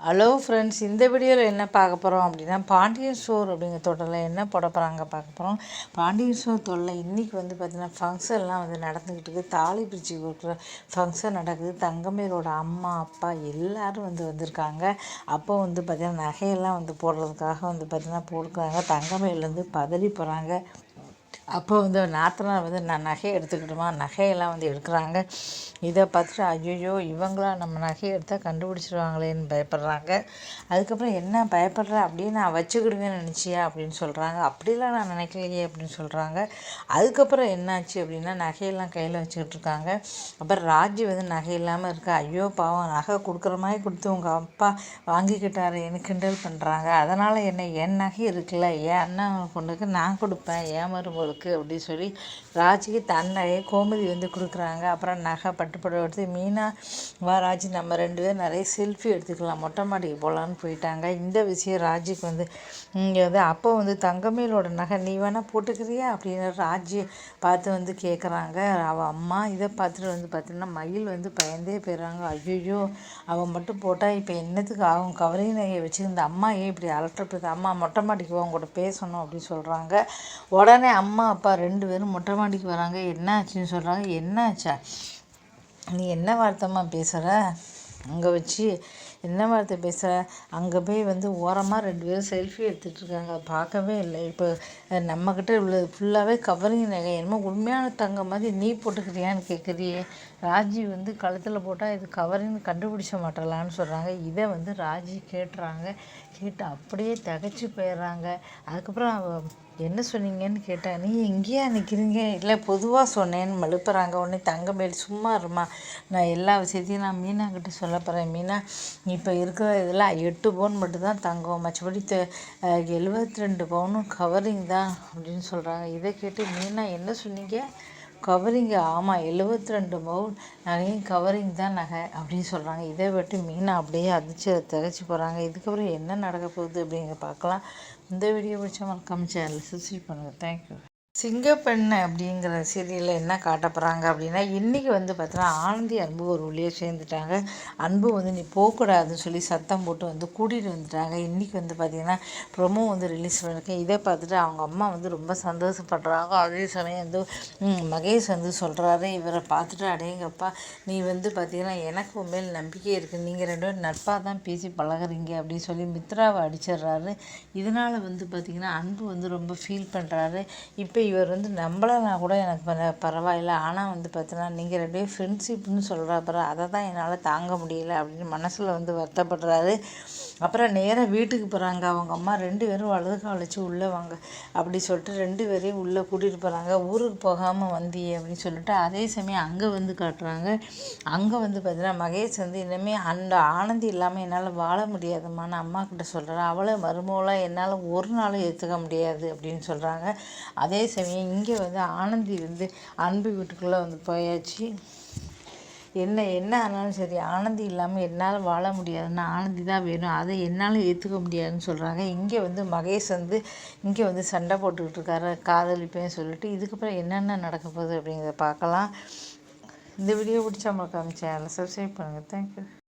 Hello friends இந்த வீடியோவில் என்ன பார்க்க போகிறோம் அப்படின்னா பாண்டியன் ஸ்டோர் அப்படிங்கிற தொடரில் என்ன போட போகிறாங்க பார்க்க போகிறோம் பாண்டியன் ஸ்டோர் தொடரில் இன்றைக்கி வந்து பார்த்திங்கன்னா ஃபங்க்ஷன்லாம் வந்து நடந்துக்கிட்டு இருக்குது தாலி பிரிச்சு கொடுக்குற ஃபங்க்ஷன் நடக்குது. தங்கமேரோட அம்மா அப்பா எல்லோரும் வந்து வந்திருக்காங்க. அப்போ வந்து பார்த்திங்கன்னா நகையெல்லாம் வந்து போடுறதுக்காக வந்து பார்த்திங்கன்னா போடுறாங்க தங்கமேலேருந்து பதறி போகிறாங்க அப்போ வந்து நாத்தனார் வந்து நான் நகையை எடுத்துக்கிட்டுமா? நகையெல்லாம் வந்து எடுக்கிறாங்க. இதை பார்த்துட்டு ஐயோ இவங்களா நம்ம நகையை எடுத்தால் கண்டுபிடிச்சிருவாங்களேன்னு பயப்படுறாங்க. அதுக்கப்புறம் என்ன பயப்படுற? அப்படின்னு நான் வச்சுக்கிடுவேன்னு நினச்சியா? அப்படின்னு சொல்கிறாங்க அப்படிலாம் நான் நினைக்கலையே அப்படின்னு சொல்கிறாங்க அதுக்கப்புறம் என்னாச்சு அப்படின்னா நகையெல்லாம் கையில் வச்சுக்கிட்டு இருக்காங்க. அப்புறம் ராஜி வந்து நகை இல்லாமல் இருக்கா? ஐயோ பாவம் நகை கொடுக்குற மாதிரி கொடுத்து உங்கள் அப்பா வாங்கிக்கிட்டாரு. எனக்கு கிண்டல் பண்ணுறாங்க அதனால் என்ன என் நகை இருக்குல்ல? என் அண்ணன் பொண்ணுக்கு நான் கொடுப்பேன். ஏன் மருமகளுக்கு இருக்குது அப்படின்னு சொல்லி ராஜிக்கு தன்னையே கோமதி வந்து கொடுக்குறாங்க. அப்புறம் நகை பட்டுப்படம் எடுத்து மீனா வா ராஜி நம்ம ரெண்டு பேரும் நிறைய செல்ஃபி எடுத்துக்கலாம். மொட்டை மாடிக்கு போகலான்னு போயிட்டாங்க. இந்த விஷயம் ராஜிக்கு வந்து இங்கே வந்து அப்போ வந்து தங்கமேலோட நகை நீ வேணால் போட்டுக்கிறியா? அப்படின்னு ராஜி பார்த்து வந்து கேட்குறாங்க அவள் அம்மா இதை பார்த்துட்டு வந்து பார்த்தீங்கன்னா மயில் வந்து பயந்தே போயிடுறாங்க. ஐயோ அவன் மட்டும் போட்டால் இப்போ என்னத்துக்கு ஆகும்? கவரிங் நகையை வச்சுருந்த அம்மா ஏன் இப்படி அலட்டப்படுது? அம்மா மொட்டை மாடிக்கு அவங்க கூட பேசணும் அப்படின்னு சொல்கிறாங்க உடனே அம்மா அப்பா ரெண்டு பேரும் மொட்டை மாடிக்கு வராங்க. என்ன ஆச்சுன்னு சொல்கிறாங்க என்ன ஆச்சா நீ என்ன வார்த்தைம்மா பேசுகிற அங்கே வச்சு என்ன வார்த்தை பேசுகிற அங்கே போய் வந்து ஓரமாக ரெண்டு பேரும் செல்ஃபி எடுத்துகிட்டு இருக்காங்க. பார்க்கவே இல்லை. இப்போ நம்மக்கிட்ட உள்ள ஃபுல்லாகவே கவரிங் நகை. என்னமோ உண்மையான தங்க மாதிரி நீ போட்டுக்கிறியான்னு கேட்குறியே ராஜி வந்து கழுத்தில் போட்டால் இது கவரிங் கண்டுபிடிச்ச மாட்டலான்னு சொல்கிறாங்க இதை வந்து ராஜி கேட்டுறாங்க. கேட்டு அப்படியே தகச்சு போயிடுறாங்க. அதுக்கப்புறம் என்ன சொன்னீங்கன்னு கேட்டேன் நீ எங்கேயா நிற்கிறீங்க இல்லை பொதுவாக சொன்னேன்னு மழுப்புறாங்க உடனே தங்கமேல் சும்மா இருமா. நான் எல்லா விஷயத்தையும் நான் மீனாக்கிட்ட சொல்ல போகிறேன் மீனா இப்போ இருக்கிற இதெல்லாம் எட்டு பவுன் மட்டும்தான் தங்கம். மற்றபடி எழுபத்தி ரெண்டு பவுனும் கவரிங் தான் அப்படின்னு சொல்கிறாங்க இதை கேட்டு மீனா என்ன சொன்னீங்க? கவரிங்கு ஆமாம் எழுபத்தி ரெண்டு பவுன். நகையும் கவரிங் தான் நகை அப்படின்னு சொல்கிறாங்க இதை விட்டு மீனை அப்படியே அதிர்ச்சி திகச்சு போகிறாங்க இதுக்கப்புறம் என்ன நடக்க போகுது அப்படிங்கிற பார்க்கலாம். இந்த வீடியோ பிடிச்ச மறக்காமல் சேனல் சப்ஸ்கிரைப் பண்ணுங்கள் தேங்க்யூ சிங்கப்பெண்ணு அப்படிங்கிற சீரியலில் என்ன காட்ட போகிறாங்க அப்படின்னா இன்றைக்கி வந்து பார்த்தோன்னா ஆனந்தி அன்பு ஒரு வழியாக சேர்ந்துட்டாங்க. அன்பு வந்து நீ போகக்கூடாதுன்னு சொல்லி சத்தம் போட்டு வந்து கூட்டிகிட்டு வந்துட்டாங்க. இன்றைக்கி வந்து பார்த்திங்கன்னா ப்ரொமோ வந்து ரிலீஸ் பண்ணியிருக்கேன் இதை பார்த்துட்டு அவங்க அம்மா வந்து ரொம்ப சந்தோஷப்படுறாங்க. அதே சமயம் வந்து மகேஷ் வந்து சொல்கிறாரு இவரை பார்த்துட்டு அடேங்கப்பா நீ வந்து பார்த்திங்கன்னா எனக்கு உண்மையில் நம்பிக்கை இருக்குது நீங்கள் ரெண்டு பேரும் நட்பாக தான் பேசி பழகுறீங்க. அப்படின்னு சொல்லி மித்ராவை அடிச்சிடுறாரு. இதனால் வந்து பார்த்திங்கன்னா அன்பு வந்து ரொம்ப ஃபீல் பண்ணுறாரு இப்போ இவர் வந்து நம்பலைனா கூட எனக்கு பரவாயில்ல. ஆனால் வந்து பார்த்தீங்கன்னா நீங்கள் ரெண்டு பேரும் ஃப்ரெண்ட்ஷிப்னு அப்புறம் அதை தான் என்னால் தாங்க முடியல அப்படின்னு மனசில் வந்து வருத்தப்படுறாரு. அப்புறம் நேராக வீட்டுக்கு போகிறாங்க அவங்க அம்மா ரெண்டு பேரும் வலது கால் உள்ளே வாங்க அப்படி சொல்லிட்டு ரெண்டு பேரையும் உள்ளே கூட்டிகிட்டு போகிறாங்க ஊருக்கு போகாமல் வந்தியே அப்படின்னு சொல்லிட்டு அதே சமயம் அங்கே வந்து காட்டுறாங்க. அங்கே வந்து பார்த்தீங்கன்னா மகேஷ் வந்து இனிமேல் அந்த ஆனந்தி இல்லாமல் என்னால் வாழ முடியாதும்மான்னு அம்மா கிட்ட சொல்கிறேன் அவளை மருமகளாக என்னால் ஒரு நாளும் ஏற்றுக்க முடியாது அப்படின்னு சொல்கிறாங்க அதே சமயம் இங்கே வந்து ஆனந்தி வந்து அன்பு வீட்டுக்குள்ளே வந்து போயாச்சு. என்ன என்ன ஆனாலும் சரி ஆனந்தி இல்லாமல் என்னால் வாழ முடியாதுன்னா ஆனந்தி தான் வேணும். அதை என்னால் ஏற்றுக்க முடியாதுன்னு சொல்கிறாங்க இங்கே வந்து மகேஷ் வந்து இங்கே வந்து சண்டை போட்டுக்கிட்டு இருக்காரு. காதலிப்பேன்னு சொல்லிட்டு இதுக்கப்புறம் என்னென்ன நடக்க போகுது அப்படிங்கிறத பார்க்கலாம். இந்த வீடியோ பிடிச்சா மறக்காம சேனலை சப்ஸ்கிரைப் பண்ணுங்கள் தேங்க்யூ